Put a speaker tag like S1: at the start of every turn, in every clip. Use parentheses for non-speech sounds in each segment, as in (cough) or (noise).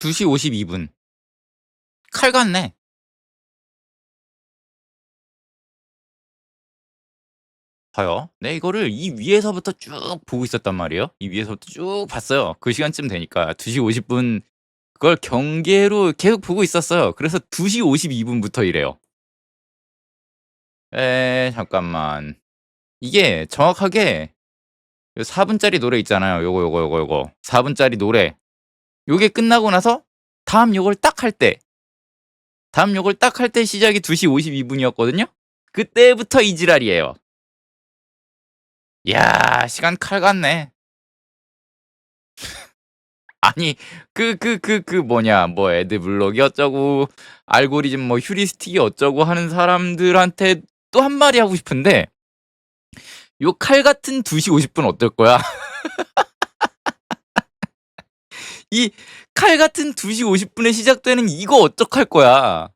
S1: 2시 52분. 칼 같네. 봐요. 네, 이거를 이 위에서부터 쭉 보고 있었단 말이에요. 이 위에서부터 쭉 봤어요. 그 시간쯤 되니까 2시 50분 그걸 경계로 계속 보고 있었어요. 그래서 2시 52분부터 이래요. 에, 잠깐만. 이게 정확하게 4분짜리 노래 있잖아요. 요거 요거 요거 요거. 4분짜리 노래. 요게 끝나고 나서 다음 요걸 딱 할 때. 다음 요걸 딱 할 때 시작이 2시 52분이었거든요. 그때부터 이 지랄이에요. 이야, 시간 칼 같네. (laughs) 아니, 그, 그, 그, 그 뭐냐, 뭐 애드블록이 어쩌고, 알고리즘 뭐 휴리스틱이 어쩌고 하는 사람들한테 또 한 마디 하고 싶은데, 요 칼 같은 2시 50분 어떨 거야? (laughs) 이 칼 같은 2시 50분에 시작되는 이거 어떡할 거야?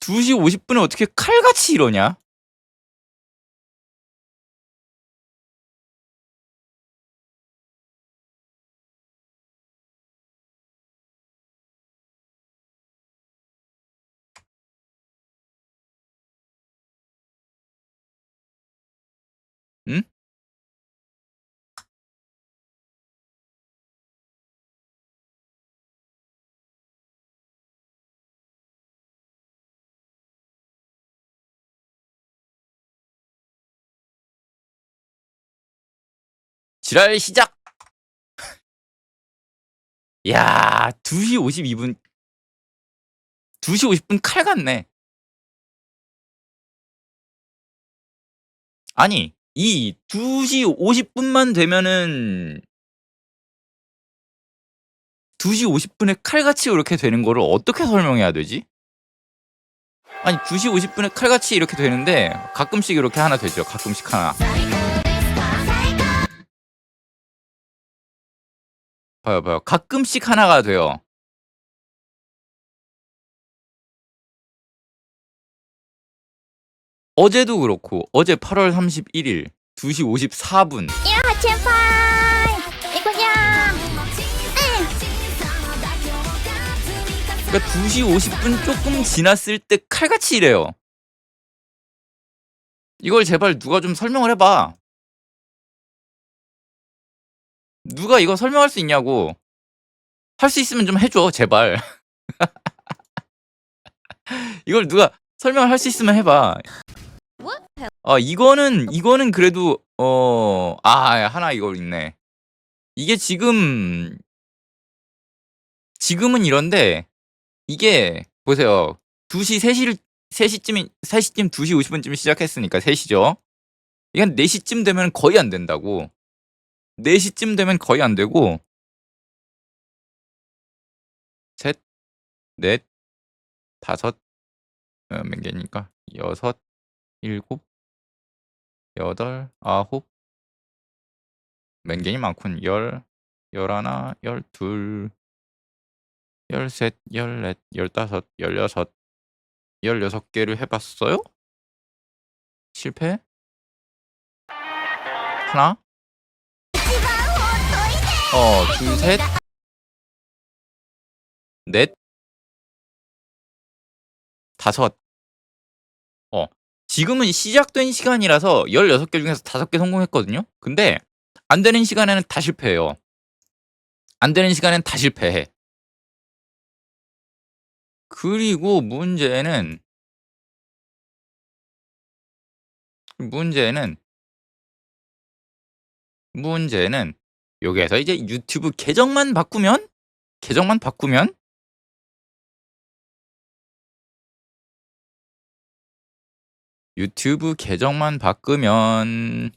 S1: 두시 50분에 어떻게 칼같이 이러냐? 응? 지랄 시작! (laughs) 야, 2시 52분. 2시 50분 칼 같네. 아니, 이 2시 50분만 되면은 2시 50분에 칼같이 이렇게 되는 거를 어떻게 설명해야 되지? 아니, 2시 50분에 칼같이 이렇게 되는데 가끔씩 이렇게 하나 되죠. 가끔씩 하나. 봐요, 봐요. 가끔씩 하나가 돼요. 어제도 그렇고 어제 8월 31일 2시 54분
S2: 야, 제발! 이거야!
S1: 그러니까 2시 50분 조금 지났을 때 칼같이 이래요. 이걸 제발 누가 좀 설명을 해봐. 누가 이거 설명할 수 있냐고. 할 수 있으면 좀 해줘, 제발. (laughs) 이걸 누가 설명을 할 수 있으면 해봐. 아, 이거는, 이거는 그래도, 어, 아, 하나 이거 있네. 이게 지금, 지금은 이런데, 이게, 보세요. 2시, 3시를, 3시쯤이, 3시쯤, 2시 50분쯤 시작했으니까 3시죠. 이건 4시쯤 되면 거의 안 된다고. 4시쯤 되면 거의 안 되고, 셋, 넷, 다섯, 어, 몇 개니까? 여섯, 일곱, 여덟, 아홉, 몇 개니 많군. 열, 열하나, 열둘, 열셋, 열넷, 열다섯, 열여섯, 열여섯 개를 해봤어요? 실패? 하나? 어, 둘, 셋, 넷, 다섯. 어, 지금은 시작된 시간이라서 16개 중에서 5개 성공했거든요? 근데 안 되는 시간에는 다 실패해요. 안 되는 시간엔 다 실패해. 그리고 문제는 문제는 문제는 여기에서 이제 유튜브 계정만 바꾸면 계정만 바꾸면 유튜브 계정만 바꾸면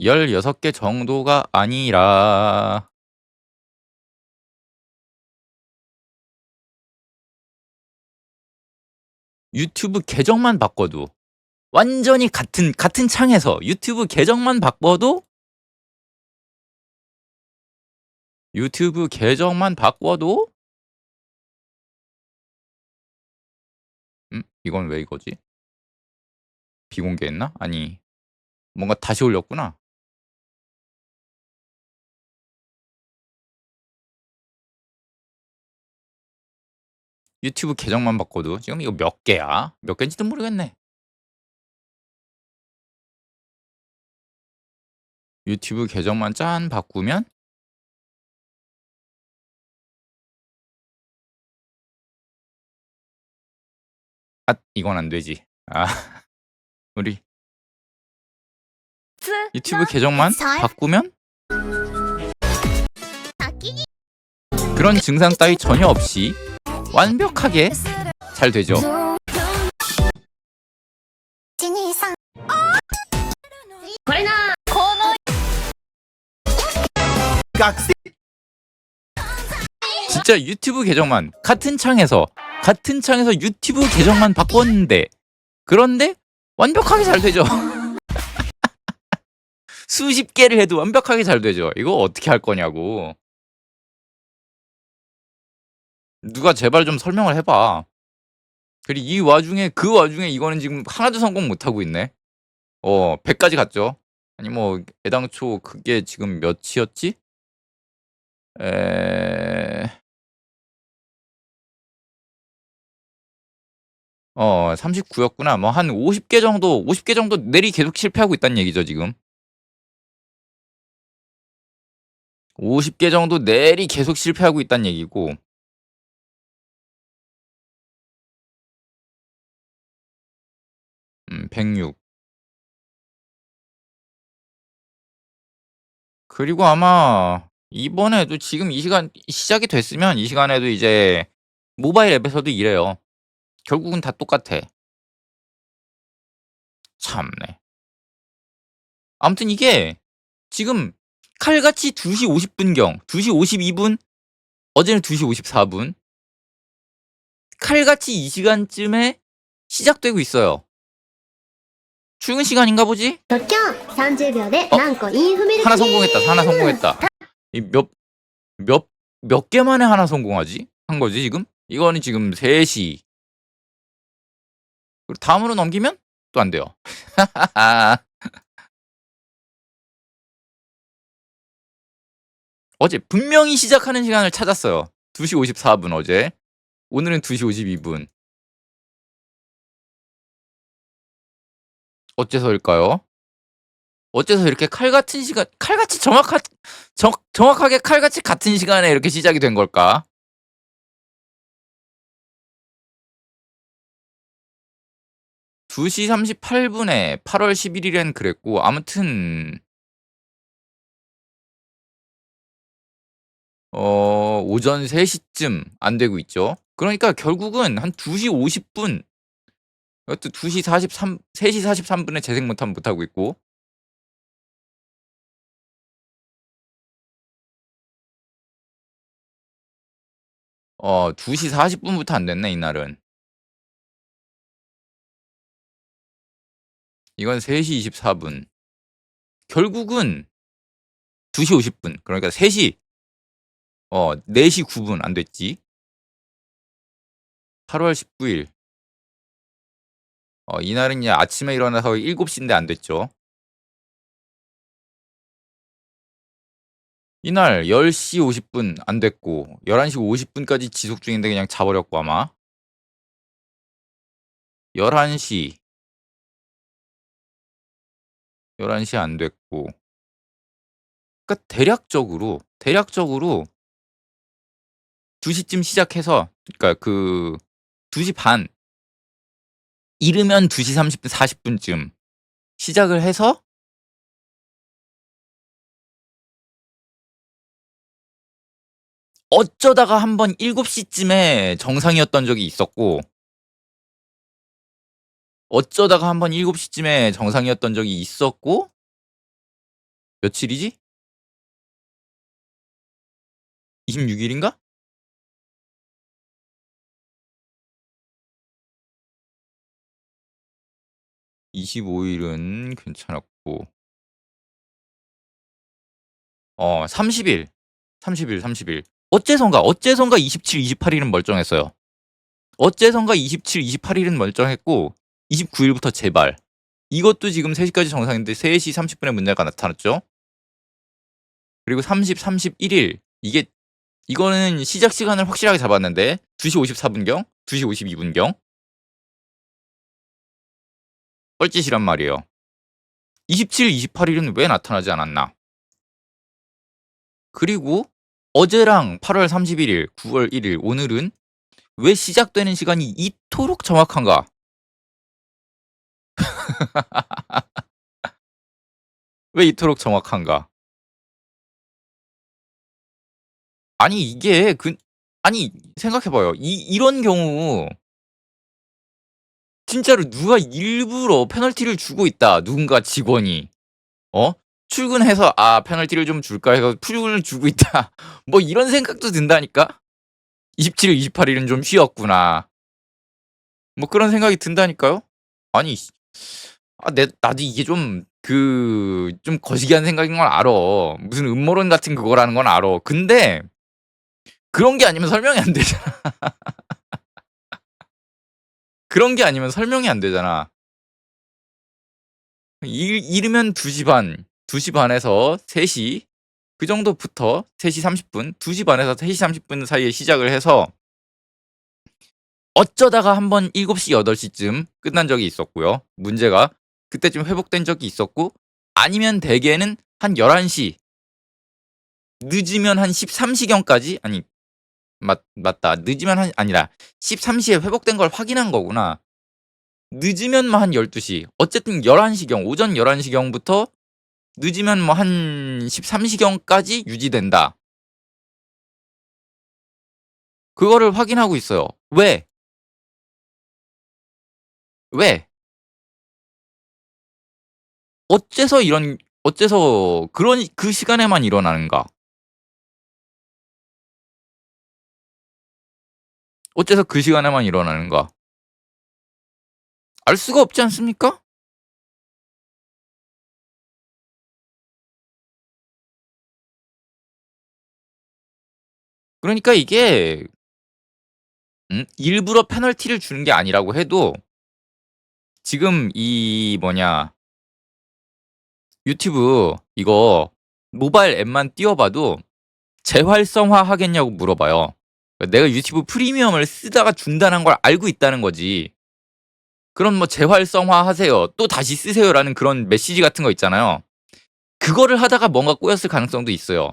S1: 열여섯 개 정도가 아니라 유튜브 계정만 바꿔도 완전히 같은 같은 창에서 유튜브 계정만 바꿔도 유튜브 계정만 바꿔도 음? 이건 왜 이거지? 비공개했나? 아니 뭔가 다시 올렸구나. 유튜브 계정만 바꿔도 지금 이거 몇 개야? 몇 개인지도 모르겠네. 유튜브 계정만 짠 바꾸면 아 이건 안 되지. 아 (laughs) 우리 유튜브 계정만
S2: 잘-
S1: 바꾸면 그런 증상 따위 전혀 없이 완벽하게 잘 되죠. 진짜 유튜브 계정만 같은 창에서 같은 창에서 유튜브 계정만 바꿨는데 그런데 완벽하게 잘 되죠. (laughs) 수십 개를 해도 완벽하게 잘 되죠. 이거 어떻게 할 거냐고. 누가 제발 좀 설명을 해봐. 그리고 이 와중에 그 와중에 이거는 지금 하나도 성공 못 하고 있네. 어 100까지 갔죠. 아니 뭐 애당초 그게 지금 몇이었지? 에... 어, 39였구나. 뭐 한 50개 정도, 50개 정도 내리 계속 실패하고 있다는 얘기죠, 지금. 50개 정도 내리 계속 실패하고 있다는 얘기고. 106. 그리고 아마 이번에도 지금 이 시간 시작이 됐으면 이 시간에도 이제 모바일 앱에서도 이래요. 결국은 다 똑같아. 참네. 아무튼 이게 지금 칼같이 2시 50분경, 2시 52분, 어제는 2시 54분. 칼같이 이 시간쯤에 시작되고 있어요. 출근 시간인가 보지?
S2: 特許30秒で
S1: あ
S2: 何個インフミルク
S1: 하나 성공했다. 하나 성공했다. 이 몇, 몇, 몇 개 만에 하나 성공하지? 한 거지, 지금? 이거는 지금 3시. 그리고 다음으로 넘기면 또 안 돼요. (laughs) 어제 분명히 시작하는 시간을 찾았어요. 2시 54분 어제. 오늘은 2시 52분. 어째서일까요? 어째서 이렇게 칼같은 시간, 칼같이 정확하, 정, 정확하게 칼같이 같은 시간에 이렇게 시작이 된 걸까? 두시 38분에 8월 11일엔 그랬고, 아무튼, 어, 오전 3시쯤 안 되고 있죠. 그러니까 결국은 한 2시 50분, 이것도 2시 43, 3시 43분에 재생 못하면 못하고 있고, 어, 2시 40분부터 안 됐네, 이날은. 이건 3시 24분. 결국은 2시 50분. 그러니까 3시, 어, 4시 9분 안 됐지. 8월 19일. 어, 이날은 이제 아침에 일어나서 7시인데 안 됐죠. 이날 10시 50분 안 됐고 11시 50분까지 지속 중인데 그냥 자 버렸고 아마. 11시. 11시 안 됐고. 그러니까 대략적으로 대략적으로 2시쯤 시작해서 그러니까 그 2시 반 이르면 2시 30분 40분쯤 시작을 해서 어쩌다가 한 번 7시쯤에 정상이었던 적이 있었고 어쩌다가 한 번 7시쯤에 정상이었던 적이 있었고 며칠이지? 26일인가? (25일은) 괜찮았고 어 (30일) (30일) (30일) 어째선가 어째선가 27, 28일은 멀쩡했어요. 어째선가 27, 28일은 멀쩡했고 29일부터 제발. 이것도 지금 3시까지 정상인데 3시 30분에 문제가 나타났죠. 그리고 30, 31일 이게 이거는 시작 시간을 확실하게 잡았는데 2시 54분경, 2시 52분경 뻘짓이란 말이에요. 27, 28일은 왜 나타나지 않았나? 그리고 어제랑 8월 31일, 9월 1일 오늘은 왜 시작되는 시간이 이토록 정확한가? (laughs) 왜 이토록 정확한가? 아니 이게 그 아니 생각해봐요. 이 이런 경우 진짜로 누가 일부러 페널티를 주고 있다. 누군가 직원이 어 출근해서 아 페널티를 좀 줄까 해서 출근을 주고 있다. (laughs) 뭐 이런 생각도 든다니까. 27일, 28일은 좀 쉬었구나. 뭐 그런 생각이 든다니까요. 아니 아, 내, 나도 이게 좀, 그, 좀 거시기한 생각인 건 알아. 무슨 음모론 같은 그거라는 건 알아. 근데, 그런 게 아니면 설명이 안 되잖아. (laughs) 그런 게 아니면 설명이 안 되잖아. 일, 이르면 2시 반, 2시 반에서 3시, 그 정도부터 3시 30분, 2시 반에서 3시 30분 사이에 시작을 해서, 어쩌다가 한 번 7시, 8시쯤 끝난 적이 있었고요. 문제가 그때쯤 회복된 적이 있었고 아니면 대개는 한 11시 늦으면 한 13시경까지 아니 맞, 맞다 늦으면 한 아니라 13시에 회복된 걸 확인한 거구나 늦으면 뭐 한 12시 어쨌든 11시경 오전 11시경부터 늦으면 뭐 한 13시경까지 유지된다 그거를 확인하고 있어요 왜? 왜? 어째서 이런 어째서 그런 그 시간에만 일어나는가? 어째서 그 시간에만 일어나는가? 알 수가 없지 않습니까? 그러니까 이게 음? 일부러 페널티를 주는 게 아니라고 해도 지금 이 뭐냐 유튜브 이거 모바일 앱만 띄워봐도 재활성화 하겠냐고 물어봐요. 내가 유튜브 프리미엄을 쓰다가 중단한 걸 알고 있다는 거지. 그럼 뭐 재활성화 하세요. 또 다시 쓰세요라는 그런 메시지 같은 거 있잖아요. 그거를 하다가 뭔가 꼬였을 가능성도 있어요.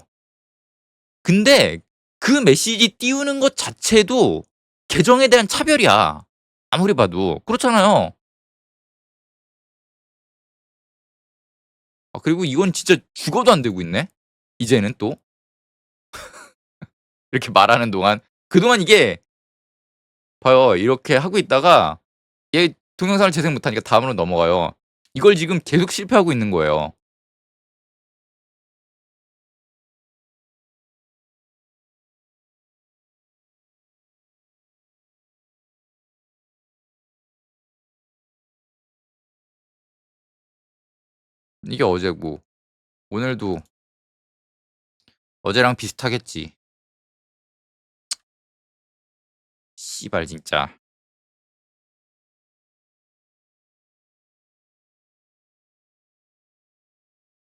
S1: 근데 그 메시지 띄우는 것 자체도 계정에 대한 차별이야. 아무리 봐도. 그렇잖아요. 아, 그리고 이건 진짜 죽어도 안 되고 있네. 이제는 또 (laughs) 이렇게 말하는 동안 그동안 이게 봐요. 이렇게 하고 있다가 얘 동영상을 재생 못하니까 다음으로 넘어가요. 이걸 지금 계속 실패하고 있는 거예요. 이게 어제고 오늘도 어제랑 비슷하겠지. 씨발 진짜.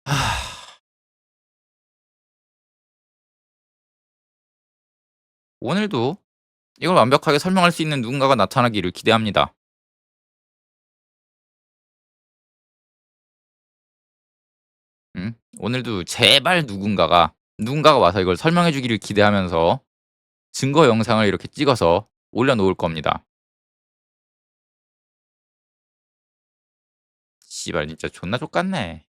S1: 하... 오늘도 이걸 완벽하게 설명할 수 있는 누군가가 나타나기를 기대합니다. 응? 오늘도 제발 누군가가 누군가가 와서 이걸 설명해 주기를 기대하면서 증거 영상을 이렇게 찍어서 올려놓을 겁니다. 씨발 진짜 존나 족같네.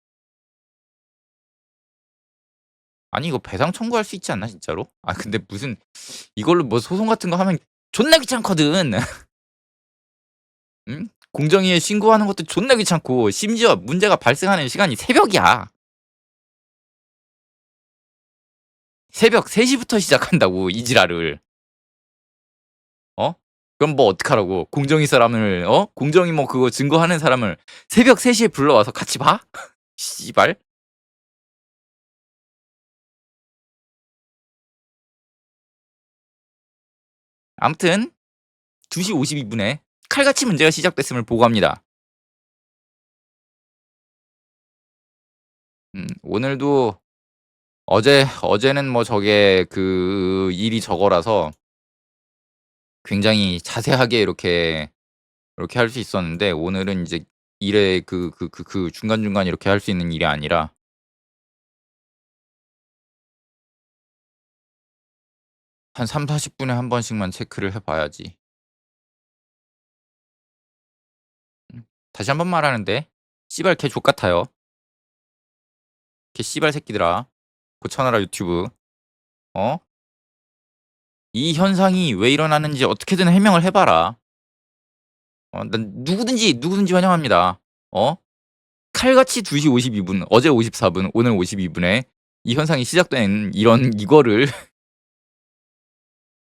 S1: 아니 이거 배상 청구할 수 있지 않나 진짜로? 아 근데 무슨 이걸로 뭐 소송 같은 거 하면 존나 귀찮거든. (laughs) 응? 공정위에 신고하는 것도 존나 귀찮고 심지어 문제가 발생하는 시간이 새벽이야. 새벽 3시부터 시작한다고 이 지랄을. 어? 그럼 뭐 어떡하라고? 공정위 사람을 어? 공정위 뭐 그거 증거하는 사람을 새벽 3시에 불러와서 같이 봐? (laughs) 씨발. 아무튼 2시 52분에 칼같이 문제가 시작됐음을 보고합니다. 음, 오늘도 어제 어제는 뭐 저게 그 일이 저거라서 굉장히 자세하게 이렇게 이렇게 할 수 있었는데 오늘은 이제 일에 그그 그 그 중간중간 이렇게 할 수 있는 일이 아니라 한3-40 분에 한 번씩만 체크를 해 봐야지. 음. 다시 한번 말하는데 씨발 개 족같아요. 개 씨발 새끼들아. 고쳐 놔라 유튜브. 어? 이 현상이 왜 일어나는지 어떻게든 해명을 해 봐라. 어 난 누구든지, 누구든지 환영합니다. 어? 칼같이 2시 52분, 어제 54분, 오늘 52분에 이 현상이 시작된 이런 이거를 (laughs)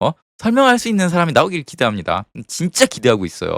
S1: 어? 설명할 수 있는 사람이 나오길 기대합니다. 진짜 기대하고 있어요.